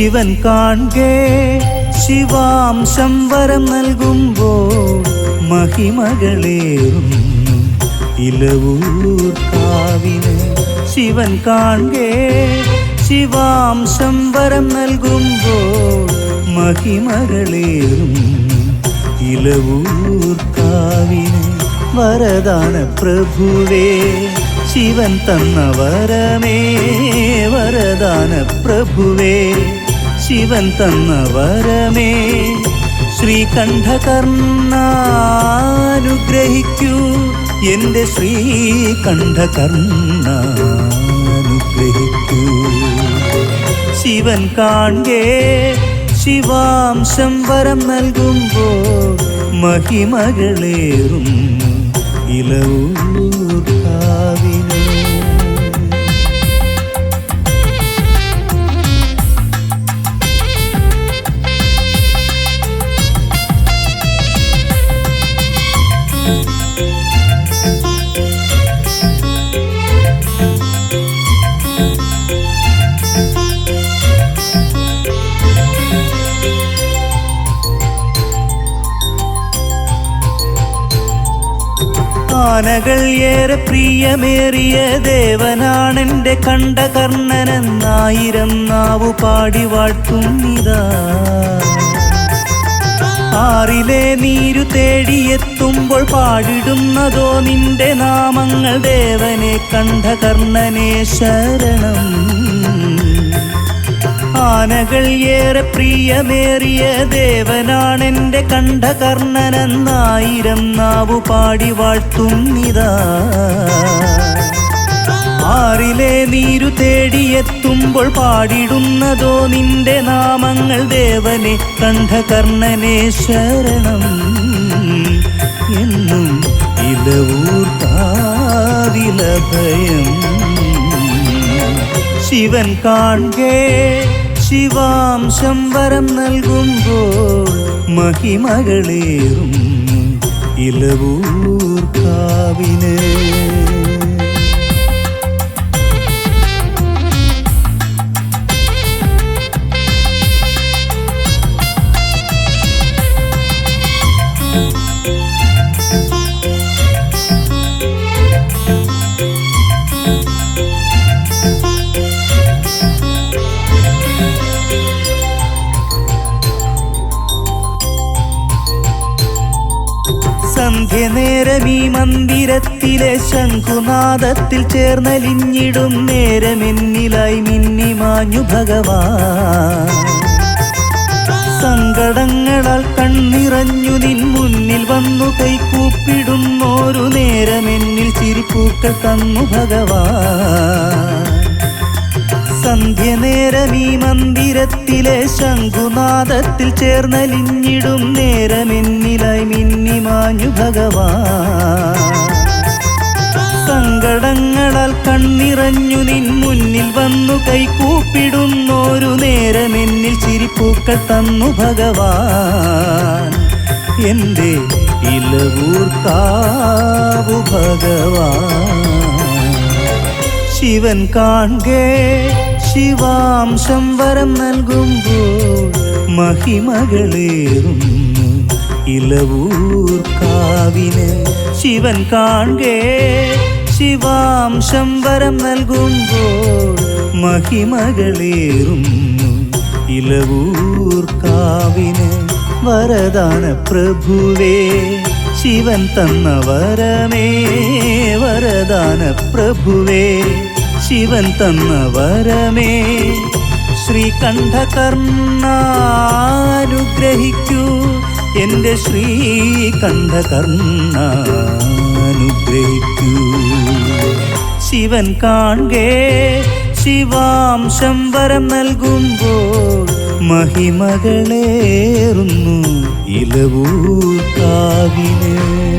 ശിവൻ കാണേ ശിവാംശം വരം നൽകുമ്പോൾ മഹിമകളേറുന്നു. ഇലവൂർ കാവിന് ശിവൻ കാണേ ശിവാംശം വരം നൽകുമ്പോൾ മഹിമകളേറുന്നു. ഇലവൂർ കാവിന് വരദാന പ്രഭുവേ. ശിവൻ തന്ന വരമേ വരദാന പ്രഭുവേ. ശിവൻ തന്ന വരമേ. ശ്രീകണ്ഠകർണാനുഗ്രഹിക്കൂ. എന്റെ ശ്രീകണ്ഠകർണാനുഗ്രഹിക്കൂ. ശിവൻ കാൺകേ ശിവാംശം വരം നൽകുമ്പോൾ മഹിമകളേറും. ഇലവൂർ കാവിന് ആനകൾ ഏറെ പ്രിയമേറിയ ദേവനാണെന്റെ കണ്ഠകർണനെന്നായിരം നാവു പാടി വാഴ്ത്തുന്നിതാ. ആറിലെ നീരു തേടിയെത്തുമ്പോൾ പാടിടുന്നതോ നിന്റെ നാമങ്ങൾ ദേവനെ കണ്ട കർണനെ ശരണം. ആനകൾ ഏറെ പ്രിയമേറിയ ദേവനാണെന്റെ കണ്ഠകർണനെന്നായിരം നാവു പാടി വാഴ്ത്തുന്നിതാ ആറിലെ നീരു തേടിയെത്തുമ്പോൾ പാടിടുന്നതോ നിന്റെ നാമങ്ങൾ ദേവനെ കണ്ഠകർണനെ ശരണം. എന്നും ഇലവൂർത്താവിലഭയം ശിവൻ കാൺകേ ശിവാംശം വരം നൽകുമ്പോൾ മഹിമകളേറും ഇലവൂർ മന്ദിരത്തിലെ ശംഖുനാദത്തിൽ ചേർന്നലിഞ്ഞിടും നേരമെന്നിലായി മിന്നിമാഞ്ഞു ഭഗവാൻ. സങ്കടങ്ങളാൽ കണ്ണിറഞ്ഞു നിൻ മുന്നിൽ വന്നു കൈക്കൂപ്പിടുന്നോരു നേരമെന്നിൽ ചിരിപ്പൂക്കൾ തന്നു ഭഗവാൻ. സന്ധ്യനേരം ഈ മന്ദിരത്തിലെ ശംഖുനാദത്തിൽ ചേർന്നലിഞ്ഞിടും നേരമെന്നിലായി മിന്നിമാഞ്ഞു ഭഗവാൻ. സങ്കടങ്ങളാൽ കണ്ണിറഞ്ഞു നിൻ മുന്നിൽ വന്നു കൈകൂപ്പിടുന്നോരു നേരമെന്നിൽ ചിരിപ്പൂക്കൾ തന്നു ഭഗവാൻ. എന്റെ ഇലവൂർക്കാവു കാവു ഭഗവാൻ. ശിവൻ കാൺകേ ശിവാംശം വരം നൽകുമ്പോൾ മഹിമകളേറുന്നു. ഇലവൂർ കാവിന് ശിവൻ കാണേ ശിവാംശം വരം നൽകുമ്പോൾ മഹിമകളേറുന്നു. ഇലവൂർ കാവിന് വരദാന പ്രഭുവേ ശിവൻ തന്ന വരമേ വരദാന പ്രഭുവേ. ശിവൻ തന്ന വരമേ. ശ്രീകണ്ഠകർണാനുഗ്രഹിക്കൂ. എന്റെ ശ്രീകണ്ഠകർണാനുഗ്രഹിക്കൂ. ശിവൻ കാണേ ശിവാംശം വരം നൽകുമ്പോൾ മഹിമകളേറുന്നു ഇലവൂ കാവിന്